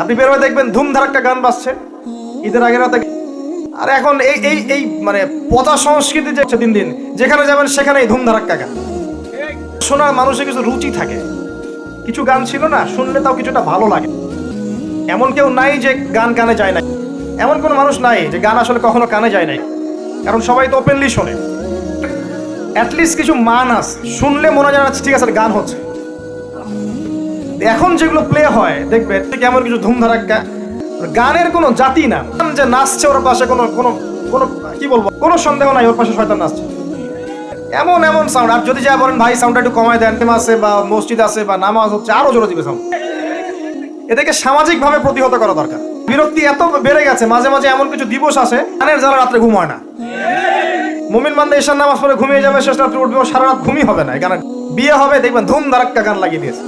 আপনি বেরোয় দেখবেন ধুমধার একটা গান বাজছে। ঈদের আগের রাতে আর এখন এই এই এই মানে পচা সংস্কৃতি যে দিন দিন, যেখানে যাবেন সেখানে এই সেখানেই ধুমধারাক্কা গান। শোনার মানুষের কিছু রুচি থাকে। কিছু গান ছিল না, শুনলে তাও কিছুটা ভালো লাগে। এমন কেউ নাই যে গান কানে যায় না এমন কোনো মানুষ নাই যে গান আসলে কখনো কানে যায় নাই। কারণ সবাই তো ওপেনলি শোনে। অ্যাটলিস্ট কিছু মান আছে। শুনলে মনে হয় ঠিক আছে, গান হচ্ছে। এখন যেগুলো প্লে হয়, দেখবে কেমন কিছু ধুমধারাক্কা গানের কোনো জাতি না। যে নাচছে ওর পাশে, কোনো কোনো কোনো, কি বলব, কোনো সন্দেহ নাই, ওর পাশে শয়তান নাচছে। এমন এমন সাউন্ড আর যদি যা বলেন, ভাই সাউন্ডটা একটু কমায় দেন। আছে বা মসজিদ আছে বা নামাজ হচ্ছে, আরও জোরে দিবে সাউন্ড এদেরকে সামাজিকভাবে প্রতিহত করা দরকার। বিরক্তি এত বেড়ে গেছে, মাঝে মাঝে এমন কিছু দিবস আছে গানের যারা রাত্রে ঘুম হয় না। মুমিন বান্দা এশার নামাজ পড়ে ঘুমিয়ে যাবে, শেষ রাত্রে উঠবে সারা রাত ঘুমই হবে না। এখানে বিয়ে হবে, দেখবেন ধুম ধারাক্কা গান লাগিয়ে দিয়েছে।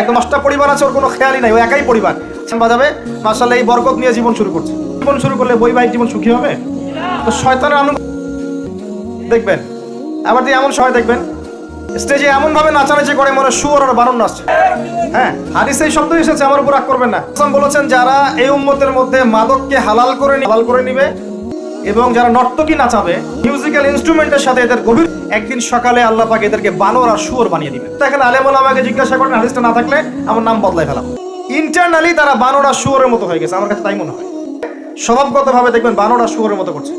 একদম দশটা পরিবার আছে, ওর কোনো খেয়ালই নাই, ও একাই পরিবার। বাজাবে মাসাল্লাহ এই বরকত নিয়ে জীবন শুরু করছে। জীবন শুরু করলে বৈবাহিক জীবন সুখী হবে? তো শয়তানের আনু দেখবেন, আবার দিয়ে এমন সময় দেখবেন, স্টেজে এমন ভাবে নাচানাচি করে, মনে সুর আর বারণ নাচছে। হ্যাঁ হাদিসে এই শব্দ এসেছে, আমার উপর রাগ করবেন না। বলেছেন, যারা এই উম্মতের মধ্যে মাদককে হালাল করে হালাল করে নিবে এবং যারা নর্তকী নাচাবে মিউজিক্যাল ইনস্ট্রুমেন্টের সাথে এদের গভীর একদিন সকালে আল্লাহ পাক এদেরকে বানর আর সুর বানিয়ে দিবে তো দেখেন আলেমুল আমাকে জিজ্ঞাসা করেন হাদিসটা না থাকলে আমার নাম বদলাই ফেলাম। ইন্টারনালি তারা বানর আর শুয়োরের মতো হয়ে গেছে, আমার কাছে তাই মনে হয়। স্বভাবগতভাবে দেখবেন বানর আর শুয়োরের মতো করছে।